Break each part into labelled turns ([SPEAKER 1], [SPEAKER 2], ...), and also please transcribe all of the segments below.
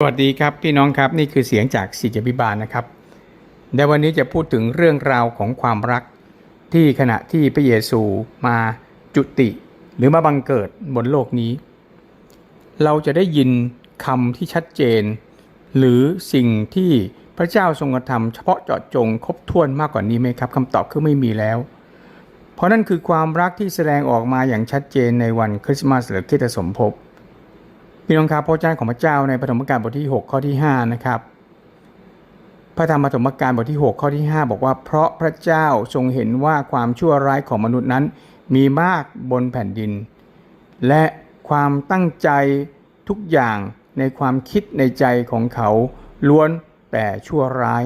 [SPEAKER 1] สวัสดีครับพี่น้องครับนี่คือเสียงจากศิษยพิบาลนะครับ ในวันนี้จะพูดถึงเรื่องราวของความรักที่ขณะที่พระเยซูมาจุติ หรือมาบังเกิดบนโลกนี้ เราจะได้ยินคำที่ชัดเจน หรือสิ่งที่พระเจ้าทรงกระทำเฉพาะเจาะจงครบถ้วนมากกว่านี้ไหมครับคำตอบคือไม่มีแล้ว เพราะนั่นคือความรักที่แสดงออกมาอย่างชัดเจนในวันคริสต์มาสหรือคริสตสมภพ พี่น้องครับพระเจ้าของพระเจ้าในปฐมกาลบทที่ 6 ข้อที่ 5 นะครับ พระธรรมปฐมกาลบทที่ 6 ข้อที่ 5 บอกว่า เพราะพระเจ้าทรงเห็นว่าความชั่วร้ายของมนุษย์นั้น มีมากบนแผ่นดิน และความตั้งใจทุกอย่างในความคิดในใจของเขาล้วนแต่ชั่วร้าย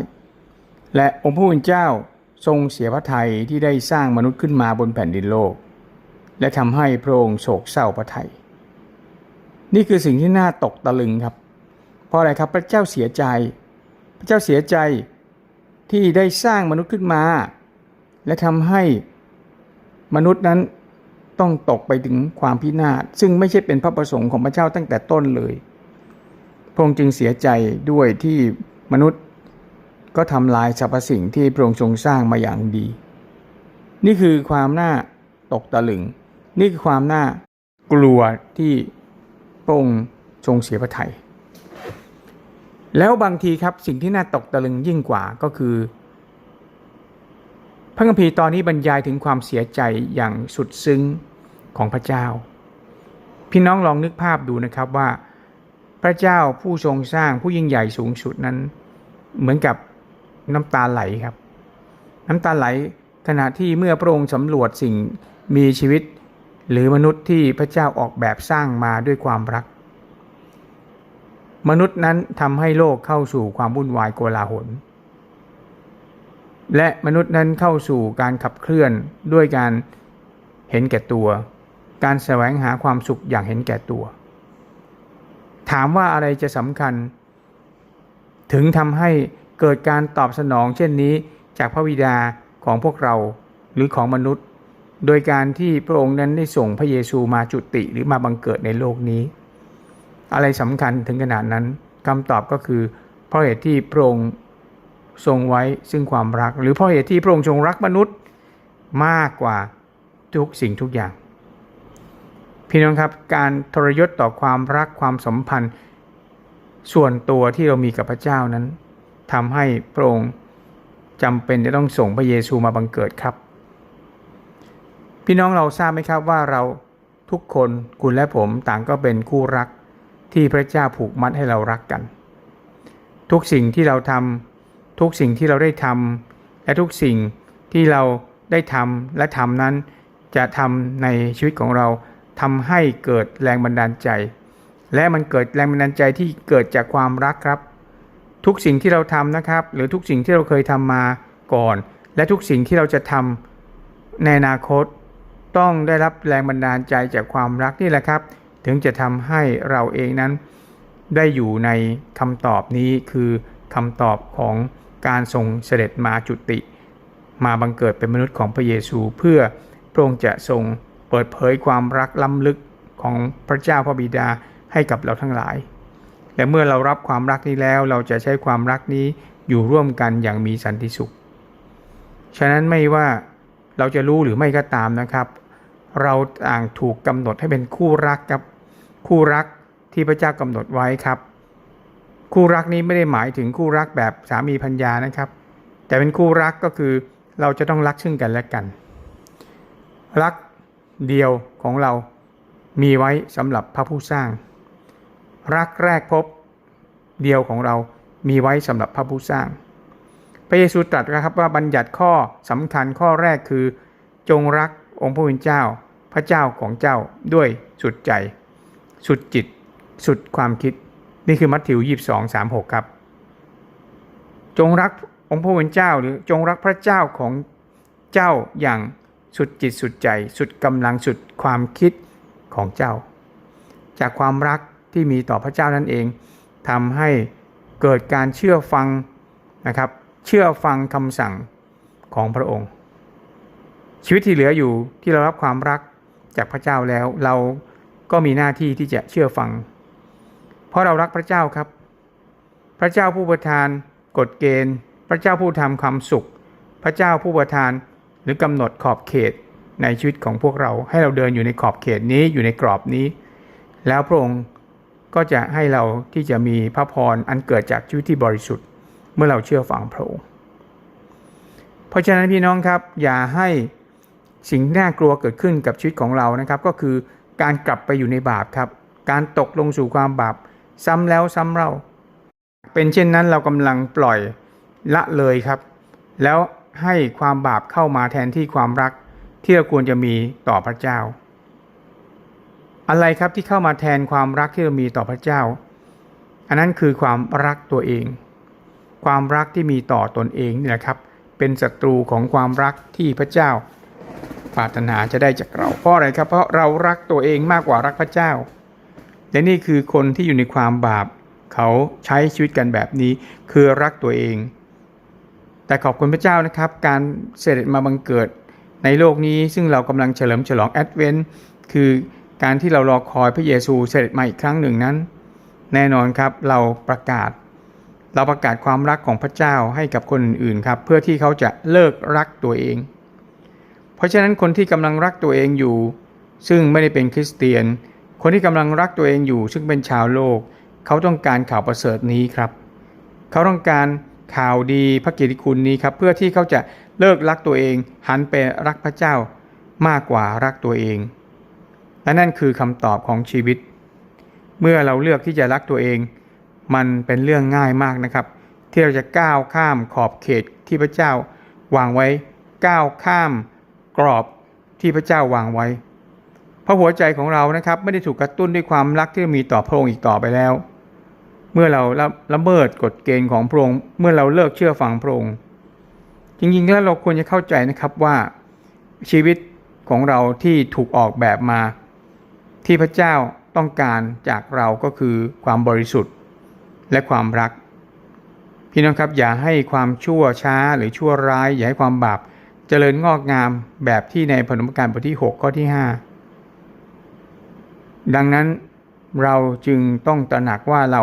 [SPEAKER 1] และองค์พระผู้เป็นเจ้าทรงเสียพระทัยที่ได้สร้างมนุษย์ขึ้นมาบนแผ่นดินโลก และทำให้พระองค์โศกเศร้าพระทัย นี่คือสิ่งที่น่าตกตะลึงครับ เพราะอะไรครับพระเจ้าเสียใจ พระเจ้าเสียใจที่ได้สร้างมนุษย์ขึ้นมา และทำให้มนุษย์นั้นต้องตกไปถึงความพินาศซึ่งไม่ใช่เป็นพระประสงค์ของพระเจ้าตั้งแต่ต้นเลย พระองค์จึงเสียใจด้วยที่มนุษย์ก็ทำลายสรรพสิ่งที่พระองค์ทรงสร้างมาอย่างดี นี่คือความน่าตกตะลึง นี่คือความน่ากลัวที่ พระองค์ทรงเสียพระทัยแล้วบางทีครับสิ่งที่น่าตกตะลึงยิ่งกว่าก็คือ พระคัมภีร์ตอนนี้บรรยายถึงความเสียใจอย่างสุดซึ้งของพระเจ้า พี่น้องลองนึกภาพดูนะครับว่า พระเจ้าผู้ทรงสร้างผู้ยิ่งใหญ่สูงสุดนั้น เหมือนกับน้ำตาไหลครับ น้ำตาไหลขณะที่เมื่อพระองค์สำรวจสิ่งมีชีวิต หรือมนุษย์ที่พระเจ้าออกแบบสร้างมาด้วยความรัก มนุษย์นั้นทำให้โลกเข้าสู่ความวุ่นวายโกลาหล และมนุษย์นั้นเข้าสู่การขับเคลื่อนด้วยการเห็นแก่ตัว การแสวงหาความสุขอย่างเห็นแก่ตัว ถามว่าอะไรจะสำคัญ ถึงทำให้เกิดการตอบสนองเช่นนี้จากพระบิดาของพวกเราหรือของมนุษย์ โดยการที่พระองค์นั้นได้ส่งพระเยซูมาจุติหรือมาบังเกิดในโลกนี้ อะไรสำคัญถึงขนาดนั้นคำตอบก็คือ เพราะเหตุที่พระองค์ทรงไว้ซึ่งความรัก หรือเพราะเหตุที่พระองค์ทรงรักมนุษย์มากกว่าทุกสิ่งทุกอย่าง พี่น้องครับการทรยศต่อความรักความสัมพันธ์ ส่วนตัวที่เรามีกับพระเจ้านั้นทำให้พระองค์จำเป็นจะต้องส่งพระเยซูมาบังเกิดครับ พี่น้องเราทราบไหมครับว่าเราทุกคนคุณและผมต่างก็เป็นคู่รักที่พระเจ้าผูกมัดให้เรารักกัน ทุกสิ่งที่เราทำทุกสิ่งที่เราได้ทำและทุกสิ่งที่เราได้ทำและทำนั้น จะทำในชีวิตของเราทำให้เกิดแรงบันดาลใจ และมันเกิดแรงบันดาลใจที่เกิดจากความรักครับ ทุกสิ่งที่เราทำนะครับ หรือทุกสิ่งที่เราเคยทำมาก่อน และทุกสิ่งที่เราจะทำในอนาคต ต้องได้รับแรงบันดาลใจจากความรักนี่แหละครับ ถึงจะทำให้เราเองนั้น ได้อยู่ในคำตอบนี้คือคำตอบของการทรงเสด็จมาจุติ มาบังเกิดเป็นมนุษย์ของพระเยซู เพื่อพระองค์จะทรงเปิดเผยความรักล้ำลึกของพระเจ้าพระบิดาให้กับเราทั้งหลาย และเมื่อเรารับความรักนี้แล้วเราจะใช้ความรักนี้อยู่ร่วมกันอย่างมีสันติสุข ฉะนั้นไม่ว่าเราจะรู้หรือไม่ก็ตามนะครับ เราต่างถูกกำหนดให้เป็นคู่รักครับคู่รักที่พระเจ้ากำหนดไว้ครับ คู่รักนี้ไม่ได้หมายถึงคู่รักแบบสามีพัญญานะครับ แต่เป็นคู่รักก็คือเราจะต้องรักซึ่งกันและกัน รักเดียวของเรามีไว้สำหรับพระผู้สร้าง รักแรกพบเดียวของเรามีไว้สำหรับพระผู้สร้าง พระเยซูตรัสนะครับว่าบัญญัติข้อสำคัญข้อแรกคือ จงรักองค์พระผู้เป็นเจ้า พระเจ้าของเจ้าด้วยสุดใจ สุดจิต สุดความคิด นี่คือมัทธิวยีบสองสามหกครับ จงรักองค์พระผู้เป็นเจ้าหรือจงรักพระเจ้าของเจ้าอย่างสุดจิตสุดใจ สุดกำลังสุดความคิดของเจ้า จากความรักที่มีต่อพระเจ้านั่นเองทำให้เกิดการเชื่อฟังนะครับ เชื่อฟังคำสั่งของพระองค์ ชีวิตที่เหลืออยู่ที่เรารับความรัก จากพระเจ้าแล้ว เราก็มีหน้าที่ที่จะเชื่อฟัง เพราะเรารักพระเจ้าครับ พระเจ้าผู้ประทานกฎเกณฑ์ พระเจ้าผู้ทำความสุข พระเจ้าผู้ประทานหรือกำหนดขอบเขตในชีวิตของพวกเรา ให้เราเดินอยู่ในขอบเขตนี้อยู่ในกรอบนี้ แล้วพระองค์ก็จะให้เราที่จะมีพระพรอันเกิดจากชีวิตที่บริสุทธิ์ เมื่อเราเชื่อฟังพระองค์เพราะฉะนั้นพี่น้องครับอย่าให้ สิ่งน่ากลัวเกิดขึ้นกับชีวิตของเรานะครับ ก็คือการกลับไปอยู่ในบาปครับ การตกลงสู่ความบาปซ้ำแล้วซ้ำเล่า เป็นเช่นนั้นเรากำลังปล่อยละเลยครับ แล้วให้ความบาปเข้ามาแทนที่ความรักที่เราควรจะมีต่อพระเจ้า อะไรครับที่เข้ามาแทนความรักที่เรามีต่อพระเจ้า อันนั้นคือความรักตัวเอง ความรักที่มีต่อตนเองนี่แหละครับ เป็นศัตรูของความรักที่พระเจ้า ปรารถนาจะได้จากเรา เพราะอะไรครับ เพราะเรารักตัวเองมากกว่ารักพระเจ้า และนี่คือคนที่อยู่ในความบาป เขาใช้ชีวิตกันแบบนี้คือรักตัวเอง แต่ขอบคุณพระเจ้านะครับ การเสด็จมาบังเกิดในโลกนี้ซึ่งเรากำลังเฉลิมฉลองแอดเวนต์คือการที่เรารอคอยพระเยซูเสด็จมาอีกครั้งหนึ่งนั้น แน่นอนครับเราประกาศ เราประกาศความรักของพระเจ้าให้กับคนอื่นๆครับ เพื่อที่เขาจะเลิกรักตัวเอง ราะฉะนั้นคนที่กำลังรักตัวเองอยู่ ซึ่งไม่ได้เป็นคริสเตียน คนที่กำลังรักตัวเองอยู่ ซึ่งเป็นชาวโลก เขาต้องการข่าวประเสริฐนี้ครับ เขาต้องการข่าวดีพระกิตติคุณนี้ครับเพื่อที่เขาจะเลิกรักตัวเองหันไปรักพระเจ้ามากกว่ารักตัวเอง และนั่นคือคำตอบของชีวิต เมื่อเราเลือกที่จะรักตัวเอง มันเป็นเรื่องง่ายมากนะครับ ที่เราจะก้าวข้ามขอบเขตที่พระเจ้าวางไว้ก้าวข้าม กรอบที่พระเจ้าวางไว้ เพราะหัวใจของเรานะครับไม่ได้ถูกกระตุ้นด้วยความรักที่มีต่อพระองค์อีกต่อไปแล้ว เมื่อเราละละเมิดกฎเกณฑ์ของพระองค์เมื่อเราเลิกเชื่อฟังพระองค์จริงๆแล้วเราควรจะเข้าใจนะครับว่าชีวิตของเราที่ถูกออกแบบมา ที่พระเจ้าต้องการจากเราก็คือความบริสุทธิ์และความรัก พี่น้องครับอย่าให้ความชั่วช้าหรือชั่วร้าย อย่าให้ความบาป เจริญงอกงามแบบที่ในพนมการบทที่ 6 ข้อที่ 5 ดังนั้นเราจึงต้องตระหนักว่าเรา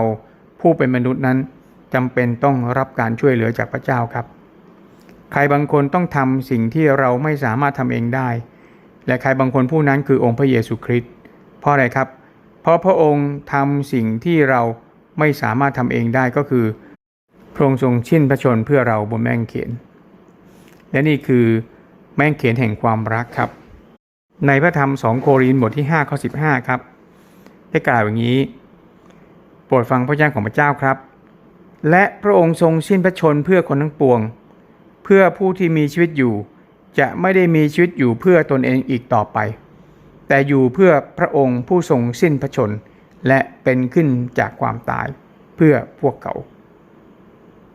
[SPEAKER 1] ผู้เป็นมนุษย์นั้นจำเป็นต้องรับการช่วยเหลือจากพระเจ้าครับ ใครบางคนต้องทำสิ่งที่เราไม่สามารถทำเองได้ และใครบางคนผู้นั้นคือองค์พระเยซูคริสต์เพราะอะไรครับ เพราะพระองค์ทำสิ่งที่เราไม่สามารถทำเองได้ก็คือพระองค์ทรงชิ้นพระชนเพื่อเราบนแม่งเขน และนี่คือแม่งเขนแห่งความรักครับ ในพระธรรม2โครินบทที่5ข้อ15 ครับ ได้กล่าวอย่างนี้ โปรดฟังพระเจ้าของพระเจ้าครับ และพระองค์ทรงสิ้นพระชนเพื่อคนทั้งปวง เพื่อผู้ที่มีชีวิตอยู่ จะไม่ได้มีชีวิตอยู่เพื่อตนเองอีกต่อไป แต่อยู่เพื่อพระองค์ผู้ทรงสิ้นพระชน และเป็นขึ้นจากความตาย เพื่อพวกเขา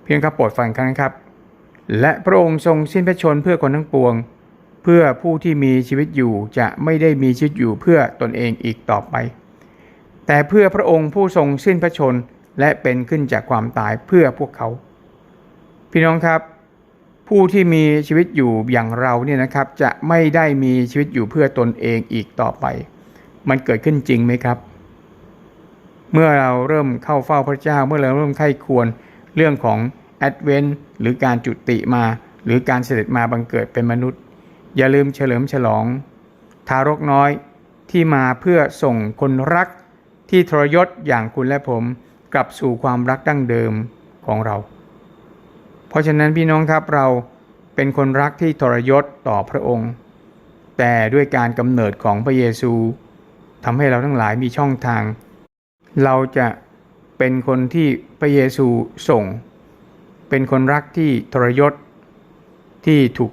[SPEAKER 1] เพียงครับโปรดฟังครั้งนครับ และพระองค์ทรงสิ้นพระชนเพื่อคนทั้งปวง เพื่อผู้ที่มีชีวิตอยู่จะไม่ได้มีชีวิตอยู่เพื่อตนเองอีกต่อไป แต่เพื่อพระองค์ผู้ทรงสิ้นพระชนและเป็นขึ้นจากความตายเพื่อพวกเขา พี่น้องครับ ผู้ที่มีชีวิตอยู่อย่างเราเนี่ยนะครับจะไม่ได้มีชีวิตอยู่เพื่อตนเองอีกต่อไป มันเกิดขึ้นจริงไหมครับ เมื่อเราเริ่มเข้าเฝ้าพระเจ้าเมื่อเราเริ่มไข้ควรเรื่องของ ดเวนหรือการจุติมา หรือการเสด็จมาบังเกิดเป็นมนุษย์ อย่าลืมเฉลิมฉลอง ทารกน้อยที่มาเพื่อส่งคนรักที่ทรยศอย่างคุณและผมกลับสู่ความรักดั้งเดิมของเรา เพราะฉะนั้นพี่น้องครับเราเป็นคนรักที่ทรยศต่อพระองค์ แต่ด้วยการกำเนิดของพระเยซูทำให้เราทั้งหลายมีช่องทาง เราจะเป็นคนที่พระเยซูส่ง เป็นคนรักที่ทรยศที่ถูก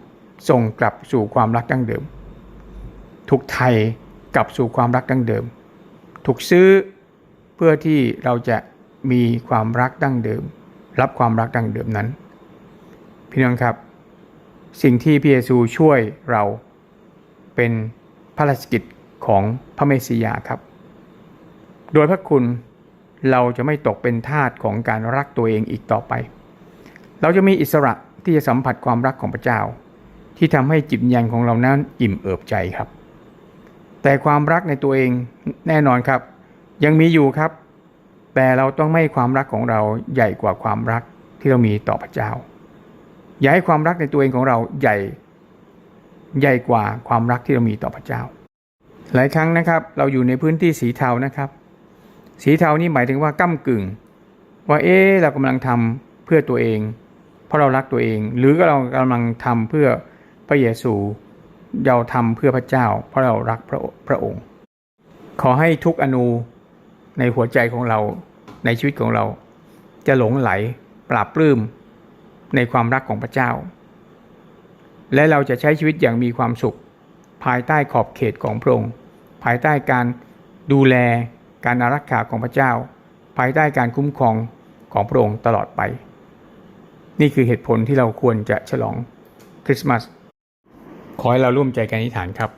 [SPEAKER 1] ส่งกลับสู่ความรักดั้งเดิม ถูกไทยกลับสู่ความรักดั้งเดิม ถูกซื้อเพื่อที่เราจะมีความรักดั้งเดิม รับความรักดั้งเดิมนั้น พี่น้องครับ สิ่งที่พระเยซูช่วยเราเป็นพระรกิจของพระเมสสิยาครับ โดยพระคุณเราจะไม่ตกเป็นทาสของการรักตัวเองอีกต่อไป เราจะมีอิสระที่จะสัมผัสความรักของพระเจ้า ที่ทำให้จิตวิญญาณของเรานั้นอิ่มเอิบใจครับ แต่ความรักในตัวเองแน่นอนครับ ยังมีอยู่ครับ แต่เราต้องไม่ความรักของเราใหญ่กว่าความรักที่เรามีต่อพระเจ้า อย่าให้ความรักในตัวเองของเราใหญ่ใหญ่กว่าความรักที่เรามีต่อพระเจ้า หลายครั้งนะครับเราอยู่ในพื้นที่สีเทานะครับ สีเทานี่หมายถึงว่าก้ากึ่ง ว่าเอ๊เรากำลังทำเพื่อตัวเอง เพราะเรารักตัวเอง หรือก็เรากำลังทำเพื่อพระเยซูเราทำเพื่อพระเจ้า เพราะเรารักพระพระองค์ ขอให้ทุกอนูในหัวใจของเราในชีวิตของเรา จะหลงไหลปราบปลื้มในความรักของพระเจ้า และเราจะใช้ชีวิตอย่างมีความสุข ภายใต้ขอบเขตของพระองค์ ภายใต้การดูแลการอารักขาของพระเจ้า ภายใต้การคุ้มครองของพระองค์ตลอดไป นี่คือเหตุผลที่เราควรจะฉลองคริสต์มาสขอให้เราร่วมใจกันอธิษฐานครับ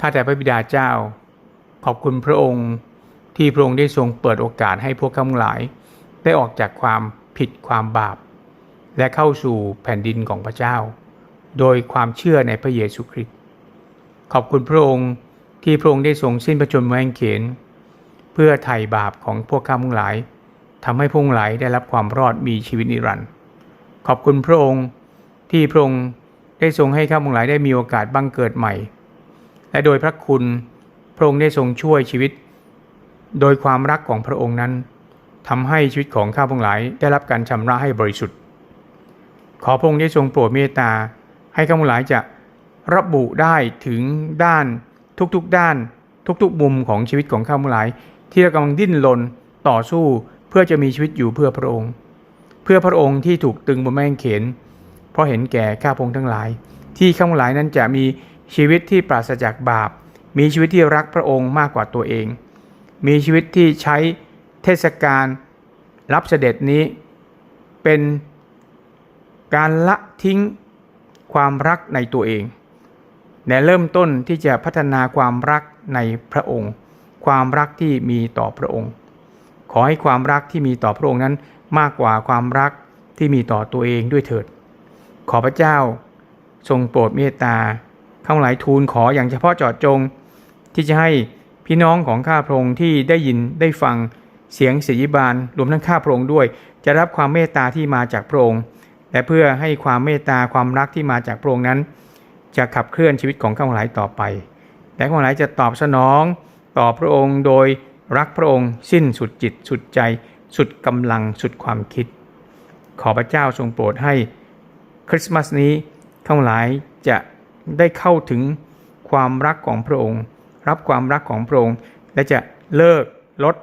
[SPEAKER 1] ข้าแต่พระบิดาเจ้า ขอบคุณพระองค์ที่พระองค์ได้ทรงเปิดโอกาสให้พวกข้าทั้งหลาย ได้ออกจากความผิดความบาป และเข้าสู่แผ่นดินของพระเจ้า โดยความเชื่อในพระเยซูคริสต์ขอบคุณพระองค์ที่พระองค์ได้ทรงสิ้นพระชนม์ไว้แห่งเขนเพื่อไถ่บาปของพวกข้าทั้งหลายทำให้พวกหลายได้รับความรอดมีชีวิตนิรันดร์ ขอบคุณพระองค์ที่พระองค์ได้ทรงให้ข้าพงหลายได้มีโอกาสบังเกิดใหม่ และโดยพระคุณพระองค์ได้ทรงช่วยชีวิต โดยความรักของพระองค์นั้นทำให้ชีวิตของข้าพงหลายได้รับการชำระให้บริสุทธิ์ ขอพระองค์ได้ทรงโปรดเมตตาให้ข้าพงหลายจะระบุได้ถึงด้านทุกๆด้านทุกๆมุมของชีวิตของข้าพงหลาย ที่เรากำลังดิ้นรนต่อสู้เพื่อจะมีชีวิตอยู่เพื่อพระองค์ เพื่อพระองค์ที่ถูกตึงบนแม่งเขน เพราะเห็นแก่ข้าพงทั้งหลาย ที่ข้าพงหลายนั้นจะมีชีวิตที่ปราศจากบาป มีชีวิตที่รักพระองค์มากกว่าตัวเอง มีชีวิตที่ใช้เทศกาลรับเสด็จนี้ เป็นการละทิ้งความรักในตัวเองและเริ่มต้นที่จะพัฒนาความรักในพระองค์ ความรักที่มีต่อพระองค์ ขอให้ความรักที่มีต่อพระองค์นั้น มากกว่าความรักที่มีต่อตัวเองด้วยเถิด ขอพระเจ้า ทรงโปรดเมตตาข้าหลายทูลขออย่างเฉพาะเจาะจง ที่จะให้พี่น้องของข้าพระองค์ที่ได้ยินได้ฟังเสียงเสียบานรวมทั้งข้าพระองค์ด้วย จะรับความเมตตาที่มาจากพระองค์และเพื่อให้ความเมตตาความรักที่มาจากพระองค์นั้น จะขับเคลื่อนชีวิตของข้าพเจ้าต่อไปและข้าพเจ้าจะตอบสนองต่อพระองค์โดยรักพระองค์สิ้นสุดจิตสุดใจ สุดกำลังสุดความคิด ขอพระเจ้าทรงโปรดให้คริสต์มาสนี้ข้าพเจ้าจะได้เข้าถึงความรักของพระองค์ รับความรักของพระองค์ และจะเลิกลด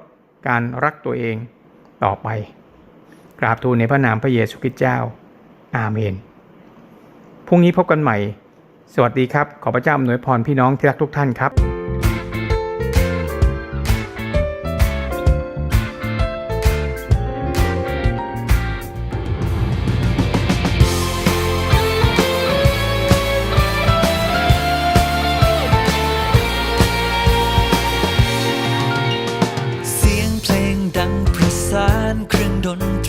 [SPEAKER 1] การรักตัวเองต่อไป กราบทูลในพระนามพระเยซูคริสต์เจ้า อาเมน พรุ่งนี้พบกันใหม่ สวัสดีครับ ขอพระเจ้าอวยพรพี่น้องที่รักทุกท่านครับ
[SPEAKER 2] ดังประสานเครื่องดนตรี